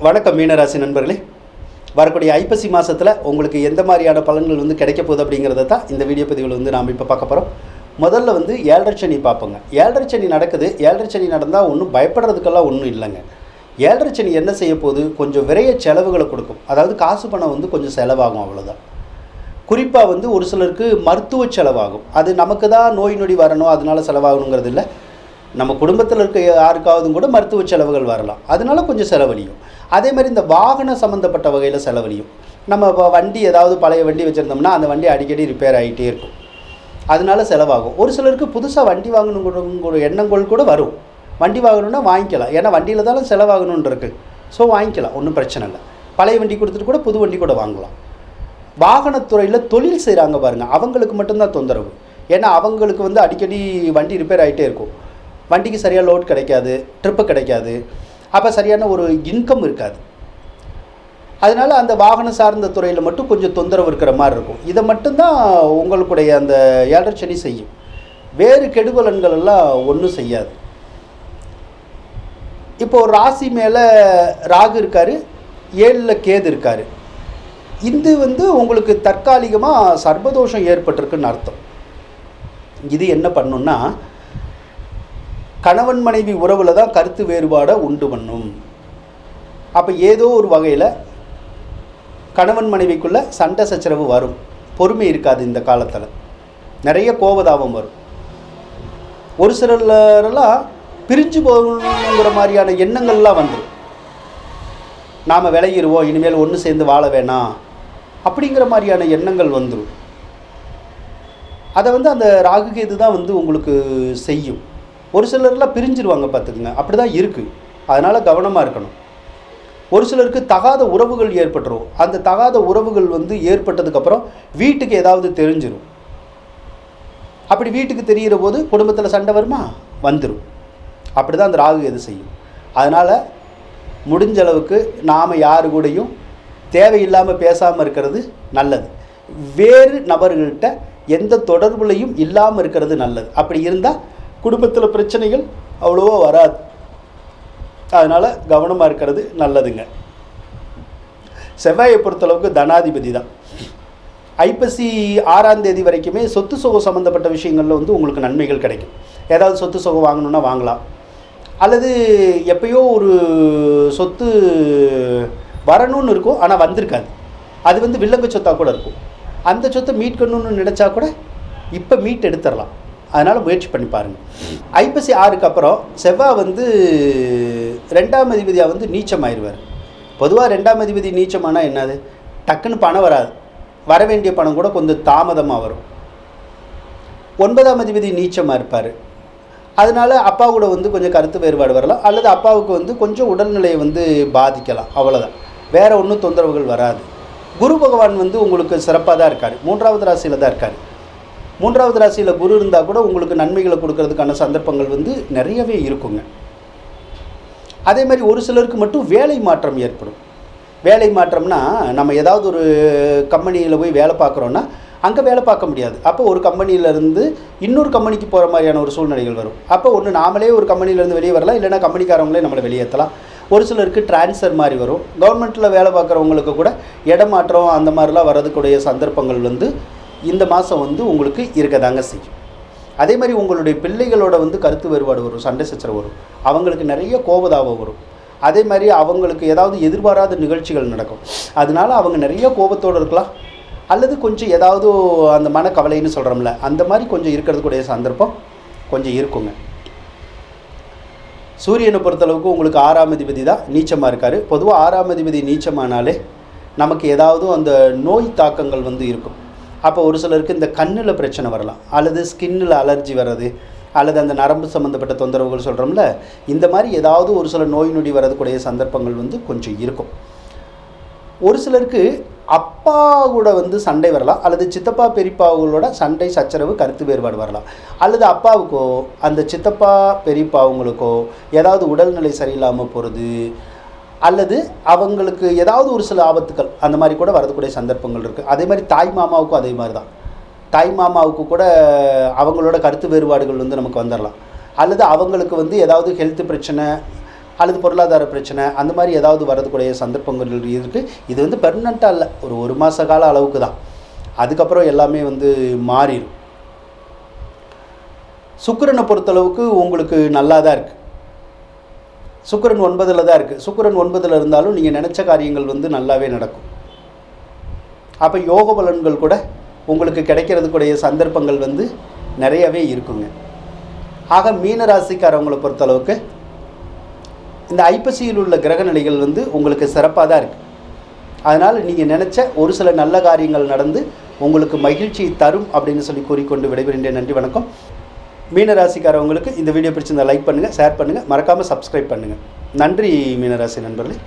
வணக்கம் மீனராசி நண்பர்களே. வரக்கூடிய ஐப்பசி மாதத்தில் உங்களுக்கு எந்த மாதிரியான பலன்கள் வந்து கிடைக்க போகுது அப்படிங்கிறத தான் இந்த வீடியோ பதிவில் வந்து நாம் இப்போ பார்க்க போகிறோம் முதல்ல வந்து ஏழரை சனி பார்ப்போங்க. ஏழரை சனி நடக்குது. ஏழரை சனி நடந்தால் ஒன்றும் பயப்படுறதுக்கெல்லாம் ஒன்றும் இல்லைங்க. ஏழரை சனி என்ன செய்ய போகுது? கொஞ்சம் விரைய செலவுகளை கொடுக்கும். அதாவது காசு பணம் வந்து கொஞ்சம் செலவாகும் அவ்வளோதான் குறிப்பாக வந்து ஒரு சிலருக்கு மருத்துவ செலவாகும். அது நமக்கு தான் நோய் நொடி வரணும் அதனால செலவாகணுங்கிறது இல்லை. நம்ம குடும்பத்தில் இருக்க யாருக்காவதும் கூட மருத்துவ செலவுகள் வரலாம். அதனால கொஞ்சம் செலவழியும். அதே மாதிரி இந்த வாகனம் சம்மந்தப்பட்ட வகையில் செலவழியும். நம்ம இப்போ வண்டி ஏதாவது பழைய வண்டி வச்சுருந்தோம்னா அந்த வண்டி அடிக்கடி ரிப்பேர் ஆகிட்டே இருக்கும். அதனால செலவாகும். ஒரு சிலருக்கு புதுசாக வண்டி வாங்கணுங்கிற எண்ணங்கள் கூட வரும். வண்டி வாங்கணும்னா வாங்கிக்கலாம். ஏன்னா வண்டியில் தானே செலவாகணுன்ருக்கு ஸோ வாங்கிக்கலாம். ஒன்றும் பிரச்சனை இல்லை. பழைய வண்டி கொடுத்துட்டு கூட புது வண்டி கூட வாங்கலாம். வாகனத்துறையில் தொழில் செய்கிறாங்க பாருங்கள் அவங்களுக்கு மட்டும்தான் தொந்தரவு. ஏன்னா அவங்களுக்கு வந்து அடிக்கடி வண்டி ரிப்பேர் ஆகிட்டே இருக்கும். வண்டிக்கு சரியாக லோட் கிடைக்காது ட்ரிப்பு கிடைக்காது. அப்போ சரியான ஒரு இன்கம் இருக்காது. அதனால் அந்த வாகனம் சார்ந்த துறையில் மட்டும் கொஞ்சம் தொந்தரவு இருக்கிற மாதிரி இருக்கும். இதை மட்டும்தான் உங்களுடைய அந்த ஏழரை சனி செய்யும். வேறு கெடுபலன்கள் எல்லாம் ஒன்றும் செய்யாது. இப்போ ராசி மேலே ராகு இருக்கார் ஏழில் கேது இருக்கார். இது வந்து உங்களுக்கு தற்காலிகமாக சர்வதோஷம் ஏற்பட்டிருக்குன்னு அர்த்தம். இது என்ன பண்ணுன்னா கணவன் மனைவி உறவில் தான் கருத்து வேறுபாடை உண்டு பண்ணும். அப்போ ஏதோ ஒரு வகையில் கணவன் மனைவிக்குள்ளே சண்டை சச்சரவு வரும். பொறுமை இருக்காது இந்த காலத்தில். நிறைய கோபதாபம் வரும். ஒரு சிலர்லாம் பிரிஞ்சு போகணுங்கிற மாதிரியான எண்ணங்கள்லாம் வந்துடும் நாம் விளையிடுவோம் இனிமேல் ஒன்று சேர்ந்து வாழ வேணாம். அப்படிங்கிற மாதிரியான எண்ணங்கள் வந்துடும் அதை வந்து அந்த ராகுகேது தான் வந்து உங்களுக்கு செய்யும். ஒரு சிலர்லாம் பிரிஞ்சிருவாங்க பார்த்துக்குங்க. அப்படி தான் இருக்குது அதனால் கவனமாக இருக்கணும். ஒரு சிலருக்கு தகாத உறவுகள் ஏற்பட்டுரும். அந்த தகாத உறவுகள் வந்து ஏற்பட்டதுக்கப்புறம் வீட்டுக்கு ஏதாவது தெரிஞ்சிடும் அப்படி வீட்டுக்கு தெரிகிற போது குடும்பத்தில் சண்டை வருமா? வந்துடும் அப்படி தான் அந்த ராகு எது செய்யும். அதனால் முடிஞ்ச அளவுக்கு நாம் யாரு கூடயும் தேவையில்லாமல் பேசாமல் இருக்கிறது நல்லது. வேறு நபர்கள்ட்ட எந்த தொடர்புலையும் இல்லாமல் இருக்கிறது நல்லது. அப்படி இருந்தால் குடும்பத்தில் பிரச்சனைகள் அவ்வளோவா வராது. அதனால் கவனமாக இருக்கிறது நல்லதுங்க. செவ்வாயை பொறுத்தளவுக்கு தனாதிபதி தான். ஐப்பசி ஆறாம் தேதி வரைக்குமே சொத்து சுகம் சம்மந்தப்பட்ட விஷயங்களில் வந்து உங்களுக்கு நன்மைகள் கிடைக்கும். ஏதாவது சொத்து சுகம் வாங்கணுன்னா வாங்கலாம். அல்லது எப்பயோ ஒரு சொத்து வரணும்னு இருக்கும் ஆனால் வந்திருக்காது. அது வந்து வில்லங்க சொத்தாக கூட இருக்கும். அந்த சொத்தை மீட்கணும்னு நினச்சா கூட இப்போ மீட் எடுத்துடலாம் அதனால் முயற்சி பண்ணி பாருங்கள் ஐப்பசி ஆறுக்கு அப்புறம் செவ்வாய் வந்து ரெண்டாம் அதிபதியாக வந்து நீச்சம் ஆயிடுவார். பொதுவாக ரெண்டாம் அதிபதி நீச்சமானால் என்னது? டக்குன்னு பணம் வராது. வர வேண்டிய பணம் கூட கொஞ்சம் தாமதமாக வரும். ஒன்பதாம் அதிபதி நீச்சமாக இருப்பார். அதனால் அப்பா கூட வந்து கொஞ்சம் கருத்து வேறுபாடு வரலாம். அல்லது அப்பாவுக்கு வந்து கொஞ்சம் உடல்நிலையை வந்து பாதிக்கலாம். அவ்வளோதான் வேறு ஒன்றும் தொந்தரவுகள் வராது. குரு பகவான் வந்து உங்களுக்கு சிறப்பாக தான் இருக்கார். மூன்றாவது ராசியில் தான் இருக்கார். மூன்றாவது ராசியில் குரு இருந்தால் கூட உங்களுக்கு நன்மைகளை கொடுக்கறதுக்கான சந்தர்ப்பங்கள் வந்து நிறையவே இருக்குங்க. அதே மாதிரி ஒரு சிலருக்கு மட்டும் வேலை மாற்றம் ஏற்படும். வேலை மாற்றம்னா நம்ம ஏதாவது ஒரு கம்பெனியில் போய் வேலை பார்க்குறோன்னா அங்கே வேலை பார்க்க முடியாது. அப்போ ஒரு கம்பெனியிலேருந்து இன்னொரு கம்பெனிக்கு போகிற மாதிரியான ஒரு சூழ்நிலைகள் வரும். அப்போ ஒன்று நாமளே ஒரு கம்பெனிலேருந்து வெளியே வரலாம் இல்லைனா கம்பெனிக்காரவங்களே நம்மளை வெளியேற்றலாம். ஒரு சிலருக்கு ட்ரான்ஸ்ஃபர் மாதிரி வரும். கவர்மெண்ட்டில் வேலை பார்க்குறவங்களுக்கு கூட இடமாற்றம் அந்த மாதிரிலாம் வரதுக்குடைய சந்தர்ப்பங்கள் வந்து இந்த மாதம் வந்து உங்களுக்கு இருக்க தாங்க செய்யும். அதே மாதிரி உங்களுடைய பிள்ளைகளோட வந்து கருத்து வேறுபாடு வரும் சண்டை சச்சரவு வரும். அவங்களுக்கு நிறைய கோபதாபம் வரும். அதே மாதிரி அவங்களுக்கு ஏதாவது எதிர்பாராத நிகழ்ச்சிகள் நடக்கும். அதனால அவங்க நிறைய கோபத்தோடு இருக்கலாம். அல்லது கொஞ்சம் ஏதாவது அந்த மனக்கவலைன்னு சொல்கிறோம்ல அந்த மாதிரி கொஞ்சம் இருக்கிறதுக்குடைய சந்தர்ப்பம் கொஞ்சம் இருக்குங்க. சூரியனை பொறுத்தளவுக்கு உங்களுக்கு ஆறாம் அதிபதி தான் நீச்சமாக இருக்கார். பொதுவாக ஆறாம் அதிபதி நீச்சமானாலே நமக்கு ஏதாவது அந்த நோய் தாக்கங்கள் வந்து இருக்கும். அப்போ ஒரு சிலருக்கு இந்த கண்ணில் பிரச்சனை வரலாம். அல்லது ஸ்கின்னில் அலர்ஜி வர்றது அல்லது அந்த நரம்பு சம்மந்தப்பட்ட தொந்தரவுகள் சொல்கிறோம்ல இந்த மாதிரி ஏதாவது ஒரு சில நோய் நொடி வரதுக்குடைய சந்தர்ப்பங்கள் வந்து கொஞ்சம் இருக்கும். ஒரு சிலருக்கு அப்பா கூட வந்து சண்டை வரலாம் அல்லது சித்தப்பா பெரியப்பாவுகளோட சண்டை சச்சரவு கருத்து வேறுபாடு வரலாம். அல்லது அப்பாவுக்கோ அந்த சித்தப்பா பெரியப்பாவுங்களுக்கோ ஏதாவது உடல்நிலை சரியில்லாமல் போகிறது அல்லது அவங்களுக்கு ஏதாவது ஒரு சில ஆபத்துக்கள் அந்த மாதிரி கூட வரதுக்கூடிய சந்தர்ப்பங்கள் இருக்குது அதே மாதிரி தாய் மாமாவுக்கும் அதே மாதிரி தான். தாய் மாமாவுக்கு கூட அவங்களோட கருத்து வேறுபாடுகள் வந்து நமக்கு வந்துடலாம் அல்லது அவங்களுக்கு வந்து ஏதாவது ஹெல்த் பிரச்சனை அல்லது பொருளாதார பிரச்சனை அந்த மாதிரி ஏதாவது வரதுக்கூடிய சந்தர்ப்பங்கள் இருக்குது இது வந்து பெர்மனண்ட்டாக இல்லை. ஒரு ஒரு மாத கால அளவுக்கு தான். அதுக்கப்புறம் எல்லாமே வந்து மாறிடும் சுக்கிரனை பொறுத்தளவுக்கு உங்களுக்கு நல்லா தான் இருக்குது சுக்கிரன் ஒன்பதில் தான் இருக்குது சுக்கிரன் ஒன்பதில் இருந்தாலும் நீங்கள் நினச்ச காரியங்கள் வந்து நல்லாவே நடக்கும். அப்போ யோக பலன்கள் கூட உங்களுக்கு கிடைக்கிறதுக்குடைய சந்தர்ப்பங்கள் வந்து நிறையவே இருக்குங்க. ஆக மீன ராசிக்காரவங்களை பொறுத்தளவுக்கு இந்த ஐப்பசியில் உள்ள கிரக நிலைகள் வந்து உங்களுக்கு சிறப்பாக தான் இருக்குது அதனால் நீங்கள் நினச்ச ஒரு சில நல்ல காரியங்கள் நடந்து உங்களுக்கு மகிழ்ச்சி தரும் அப்படின்னு சொல்லி கூறிக்கொண்டு விடைபெறுகின்றேன். நன்றி வணக்கம். மீனராசிக்காரவங்களுக்கு இந்த வீடியோ பிடிச்சிருந்தா லைக் பண்ணுங்கள் ஷேர் பண்ணுங்கள் மறக்காமல் சப்ஸ்கிரைப் பண்ணுங்கள் நன்றி மீனராசி நண்பர்களே.